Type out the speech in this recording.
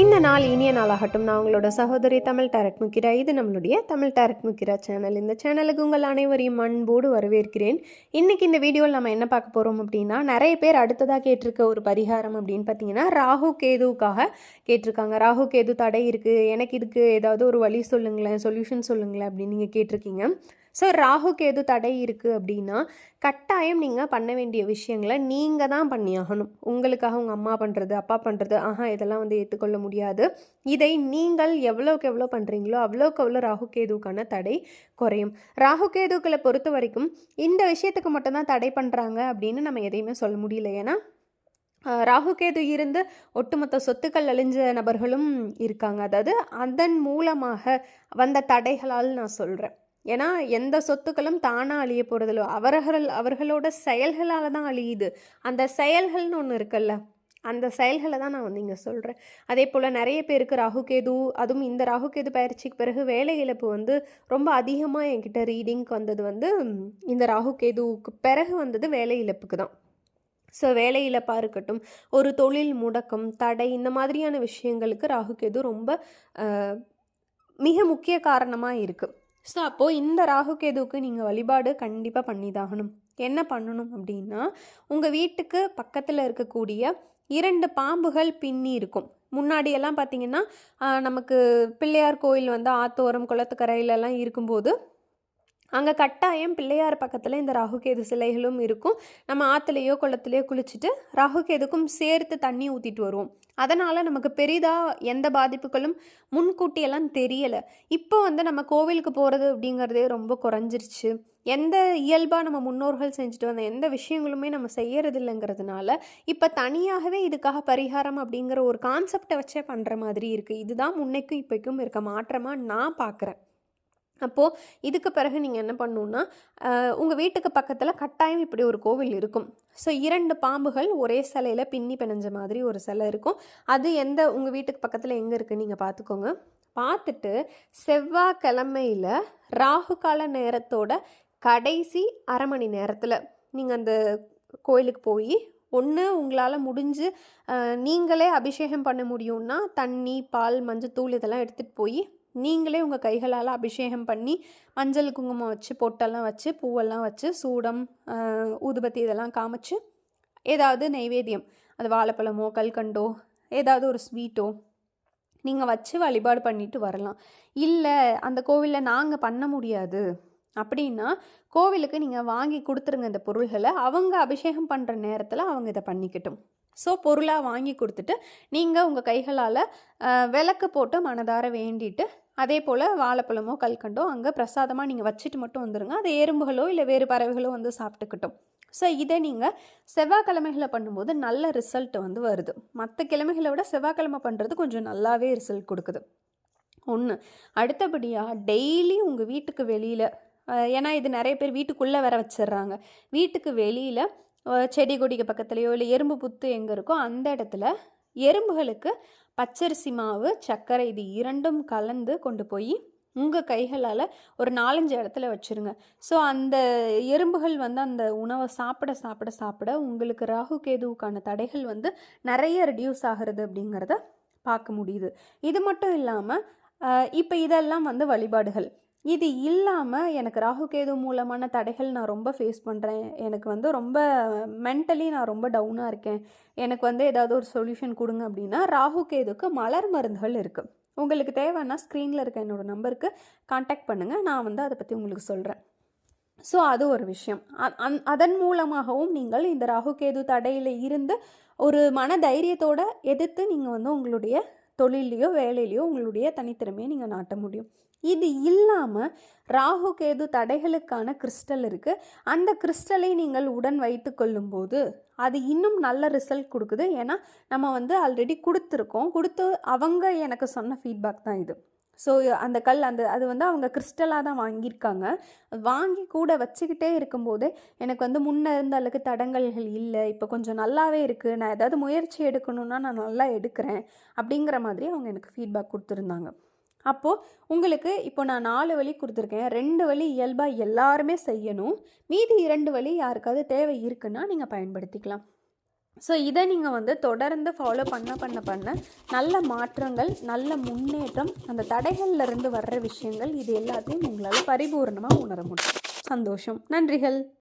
இந்த நாள் இனிய நாளாகட்டும். நான் உங்களோட சகோதரி தமிழ் டேரக்ட் முக்கிரா. இது நம்மளுடைய தமிழ் டேரக்ட் முக்கிரா சேனல். இந்த சேனலுக்கு உங்கள் அனைவரையும் அன்போடு வரவேற்கிறேன். இன்றைக்கி இந்த வீடியோவில் நம்ம என்ன பார்க்க போகிறோம் அப்படின்னா நிறைய பேர் அடுத்ததாக கேட்டிருக்க ஒரு பரிகாரம் அப்படின்னு பார்த்தீங்கன்னா ராகு கேதுவுக்காக கேட்டிருக்காங்க. ராகு கேது தடை இருக்குது எனக்கு இதுக்கு ஏதாவது ஒரு வழி சொல்லுங்களேன் சொல்யூஷன் சொல்லுங்களேன் அப்படின்னு நீங்கள் கேட்டிருக்கீங்க. ஸோ ராகு கேது தடை இருக்குது அப்படின்னா கட்டாயம் நீங்கள் பண்ண வேண்டிய விஷயங்களை நீங்கள் தான் பண்ணியாகணும். உங்களுக்காக உங்கள் அம்மா பண்ணுறது அப்பா பண்ணுறது ஆஹா இதெல்லாம் வந்து ஏற்றுக்கொள்ள முடியாது. இதை நீங்கள் எவ்வளோக்கு எவ்வளோ பண்ணுறீங்களோ அவ்வளோக்கு அவ்வளோ ராகு கேதுவுக்கான தடை குறையும். ராகு கேதுக்களை பொறுத்த வரைக்கும் இந்த விஷயத்துக்கு மட்டும்தான் தடை பண்ணுறாங்க அப்படின்னு நம்ம எதையுமே சொல்ல முடியல. ஏன்னா ராகுகேது இருந்து ஒட்டுமொத்த சொத்துக்கள் அழிஞ்ச நபர்களும் இருக்காங்க. அதாவது அதன் மூலமாக வந்த தடைகளால் நான் சொல்கிறேன் ஏன்னா எந்த சொத்துக்களும் தானாக அழிய போகிறதில்ல அவர்கள் அவர்களோட செயல்களால் தான் அழியுது. அந்த செயல்கள்னு ஒன்று இருக்குல்ல அந்த செயல்களை தான் நான் வந்து இங்கே சொல்கிறேன் அதே போல் நிறைய பேருக்கு ராகுகேது அதுவும் இந்த ராகுகேது பயிற்சிக்கு பிறகு வேலை இழப்பு வந்து ரொம்ப அதிகமாக என்கிட்ட ரீடிங்க்கு வந்தது வந்து இந்த ராகுகேதுவுக்கு பிறகு வந்தது வேலை இழப்புக்கு தான். ஸோ வேலை இழப்பாக இருக்கட்டும் ஒரு தொழில் முடக்கம் தடை இந்த மாதிரியான விஷயங்களுக்கு ராகுகேது ரொம்ப மிக முக்கிய காரணமாக இருக்குது ஸோ அப்போது இந்த ராகுகேதுவுக்கு நீங்கள் வழிபாடு கண்டிப்பாக பண்ணிதாகணும். என்ன பண்ணணும் அப்படின்னா உங்கள் வீட்டுக்கு பக்கத்தில் இருக்கக்கூடிய இரண்டு பாம்புகள் பின்னி இருக்கும். முன்னாடியெல்லாம் பார்த்தீங்கன்னா நமக்கு பிள்ளையார் கோயில் வந்து ஆத்தோரம் குளத்துக்கரையிலலாம் இருக்கும்போது அங்கே கட்டாயம் பிள்ளையார் பக்கத்தில் இந்த ராகுகேது சிலைகளும் இருக்கும். நம்ம ஆற்றுலையோ குளத்துலையோ குளிச்சுட்டு ராகுகேதுக்கும் சேர்த்து தண்ணி ஊற்றிட்டு வருவோம். அதனால் நமக்கு பெரிதாக எந்த பாதிப்புகளும் முன்கூட்டியெல்லாம் தெரியலை. இப்போ வந்து நம்ம கோவிலுக்கு போகிறது அப்படிங்கிறதே ரொம்ப குறைஞ்சிருச்சு. எந்த இயல்பாக நம்ம முன்னோர்கள் செஞ்சுட்டு வந்த எந்த விஷயங்களுமே நம்ம செய்யறது இல்லைங்கிறதுனால இப்போ தனியாகவே இதுக்காக பரிகாரம் அப்படிங்கிற ஒரு கான்செப்டை வச்சே பண்ணுற மாதிரி இருக்குது இதுதான் முன்னைக்கும் இப்போக்கும் இருக்க மாற்றமாக நான் பார்க்குறேன் அப்போது இதுக்கு பிறகு நீங்கள் என்ன பண்ணணுன்னா உங்கள் வீட்டுக்கு பக்கத்தில் கட்டாயம் இப்படி ஒரு கோவில் இருக்கும். ஸோ இரண்டு பாம்புகள் ஒரே சிலையில் பின்னி பிணைஞ்ச மாதிரி ஒரு சிலை இருக்கும். அது எந்த உங்கள் வீட்டுக்கு பக்கத்தில் எங்கே இருக்குன்னு நீங்கள் பார்த்துக்கோங்க. பார்த்துட்டு செவ்வாய்க்கிழமையில் ராகு கால நேரத்தோட கடைசி அரை மணி நேரத்தில் நீங்கள் அந்த கோயிலுக்கு போய் ஒன்று உங்களால் முடிஞ்சு நீங்களே அபிஷேகம் பண்ண முடியும்னா தண்ணி பால் மஞ்சள் தூள் இதெல்லாம் எடுத்துகிட்டு போய் நீங்களே உங்கள் கைகளால் அபிஷேகம் பண்ணி மஞ்சள் குங்குமம் வச்சு பொட்டெல்லாம் வச்சு பூவெல்லாம் வச்சு சூடம் ஊதுபத்தி இதெல்லாம் காமிச்சு ஏதாவது நைவேத்தியம். அது வாழைப்பழமோ கல்கண்டோ ஏதாவது ஒரு ஸ்வீட்டோ நீங்கள் வச்சு வழிபாடு பண்ணிட்டு வரலாம். இல்லை அந்த கோவிலில் நாங்கள் பண்ண முடியாது. அப்படின்னா கோவிலுக்கு நீங்கள் வாங்கி கொடுத்துருங்க இந்த பொருள்களை. அவங்க அபிஷேகம் பண்ணுற நேரத்தில் அவங்க இதை பண்ணிக்கிட்டும். ஸோ பொருளாக வாங்கி கொடுத்துட்டு நீங்கள் உங்கள் கைகளால் விளக்கு போட்டு மனதார வேண்டிட்டு அதே போல் வாழைப்பழமோ கல்கண்டோ அங்கே பிரசாதமாக நீங்கள் வச்சுட்டு மட்டும் வந்துடுங்க அது எறும்புகளோ இல்லை வேறு பறவைகளோ வந்து சாப்பிட்டுக்கிட்டோம். ஸோ இதை நீங்கள் செவ்வாய்க்கிழமைகளை பண்ணும்போது நல்ல ரிசல்ட் வந்து வருது. மற்ற கிழமைகளை விட செவ்வாய்க்கிழமை பண்ணுறது கொஞ்சம் நல்லாவே ரிசல்ட் கொடுக்குது. ஒன்று அடுத்தபடியாக டெய்லி உங்கள் வீட்டுக்கு வெளியில் ஏன்னா இது நிறைய பேர் வீட்டுக்குள்ளே வர வச்சிடுறாங்க. வீட்டுக்கு வெளியில் செடி கொடிக்கு பக்கத்துலேயோ இல்லை எறும்பு புத்து எங்கே இருக்கோ அந்த இடத்துல எறும்புகளுக்கு பச்சரிசி மாவு சர்க்கரை இது இரண்டும் கலந்து கொண்டு போய் உங்கள் கைகளால் ஒரு நாலஞ்சு இடத்துல வச்சுருங்க. ஸோ அந்த எறும்புகள் வந்து அந்த உணவை சாப்பிட சாப்பிட சாப்பிட உங்களுக்கு ராகு கேதுவுக்கான தடைகள் வந்து நிறைய ரெடியூஸ் ஆகிறது அப்படிங்கிறத பார்க்க முடியுது. இது மட்டும் இல்லாமல் இப்போ இதெல்லாம் வந்து வழிபாடுகள். இது இல்லாமல் எனக்கு ராகு கேது மூலமான தடைகள் நான் ரொம்ப ஃபேஸ் பண்ணுறேன் எனக்கு வந்து ரொம்ப மென்டலி நான் ரொம்ப டவுனாக இருக்கேன். எனக்கு வந்து ஏதாவது ஒரு சொல்யூஷன் கொடுங்க அப்படின்னா ராகு கேதுக்கு மலர் மருந்துகள் இருக்குது உங்களுக்கு தேவைன்னா ஸ்க்ரீனில் இருக்க என்னோடய நம்பருக்கு காண்டாக்ட் பண்ணுங்கள் நான் வந்து அதை பற்றி உங்களுக்கு சொல்கிறேன் ஸோ அது ஒரு விஷயம். அந் அதன் மூலமாகவும் நீங்கள் இந்த ராகுகேது தடையில் இருந்து ஒரு மன தைரியத்தோடு எதிர்த்து நீங்கள் வந்து உங்களுடைய தொழிலையோ வேலையிலையோ உங்களுடைய தனித்திறமையை நீங்கள் நாட்ட முடியும். இது இல்லாமல் ராகு கேது தடைகளுக்கான கிறிஸ்டல் இருக்குது அந்த கிறிஸ்டலை நீங்கள் உடன் வைத்து கொள்ளும்போது அது இன்னும் நல்ல ரிசல்ட் கொடுக்குது. ஏன்னா நம்ம வந்து ஆல்ரெடி கொடுத்துருக்கோம். கொடுத்து அவங்க எனக்கு சொன்ன ஃபீட்பேக் தான் இது. ஸோ அந்த கல் அந்த அது வந்து அவங்க கிறிஸ்டலாக தான் வாங்கியிருக்காங்க. வாங்கி கூட வச்சுக்கிட்டே இருக்கும்போது எனக்கு வந்து முன்ன இருந்த அளவுக்கு தடங்கல்கள் இல்லை. இப்போ கொஞ்சம் நல்லாவே இருக்குது நான் ஏதாவது முயற்சி எடுக்கணும்னா நான் நல்லா எடுக்கிறேன் அப்படிங்கிற மாதிரி அவங்க எனக்கு ஃபீட்பேக் கொடுத்துருந்தாங்க. அப்போது உங்களுக்கு இப்போ நான் நாலு வழி கொடுத்துருக்கேன். ரெண்டு வழி இயல்பாக எல்லாருமே செய்யணும். மீதி இரண்டு வழி யாருக்காவது தேவை இருக்குன்னா நீங்கள் பயன்படுத்திக்கலாம். ஸோ இதை நீங்கள் வந்து தொடர்ந்து ஃபாலோ பண்ண பண்ண பண்ண நல்ல மாற்றங்கள் நல்ல முன்னேற்றம் அந்த தடைகள்லேருந்து வர்ற விஷயங்கள் இது எல்லாத்தையும் உங்களால் பரிபூர்ணமாக உணர முடியும். சந்தோஷம். நன்றிகள்.